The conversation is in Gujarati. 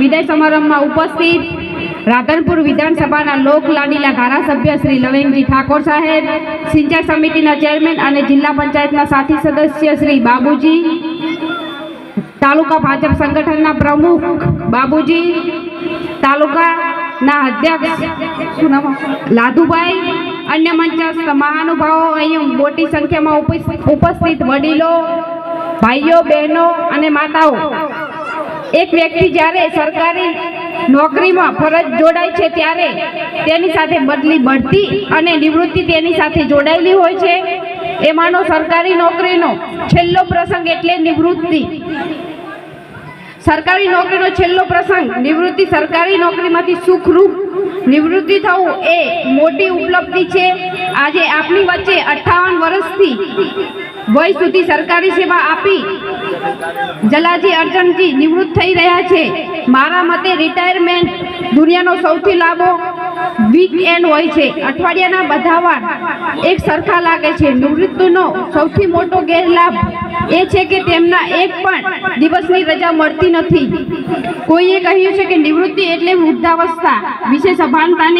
વિદાય સમારંભમાં ઉપસ્થિત રાધનપુર વિધાનસભાના લોક લાડીલા ધારાસભ્ય શ્રી લવેંગજી ઠાકોર સાહેબ, સિંચાઈ સમિતિના ચેરમેન અને જિલ્લા પંચાયતના સાથી સદસ્ય શ્રી બાબુજી, તાલુકા ભાજપ સંગઠનના પ્રમુખ બાબુજી, તાલુકાના અધ્યક્ષ લાધુભાઈ અન્ય મંચસ્થ મહાનુભાવો, અહીં મોટી સંખ્યામાં ઉપસ્થિત વડીલો, ભાઈઓ, બહેનો અને માતાઓ. એક વ્યક્તિ જ્યારે સરકારી નોકરીમાં ફરજ જોડાય છે ત્યારે તેની સાથે બદલી બઢતી અને નિવૃત્તિ તેની સાથે જોડાયેલી હોય છે. એમાંનો સરકારી નોકરીનો છેલ્લો પ્રસંગ એટલે નિવૃત્તિ. સરકારી નોકરીનો છેલ્લો પ્રસંગ, નિવૃત્તિ સરકારી નોકરીમાંથી સુખરૂપ નિવૃત્તિ થવું એ મોટી ઉપલબ્ધિ છે. આજે આપણી વચ્ચે અઠ્ઠાવન વર્ષથી વય સુધી સરકારી સેવા આપી જલાજી અર્જનજી નિવૃત્ત થઈ રહ્યા છે. મારા મતે રિટાયરમેન્ટ દુનિયાનો સૌથી લાંબો વીકએન્ડ હોય છે. અઠવાડિયાના બધા વાર એક સરખા લાગે છે. નિવૃત્તિનો સૌથી મોટો ગેરલાભ એ છે કે તેમના એક પણ દિવસની રજા મળતી નથી. કોઈએ કહ્યું છે કે નિવૃત્તિ એટલે વૃદ્ધાવસ્થા. વિશે સભાનતાની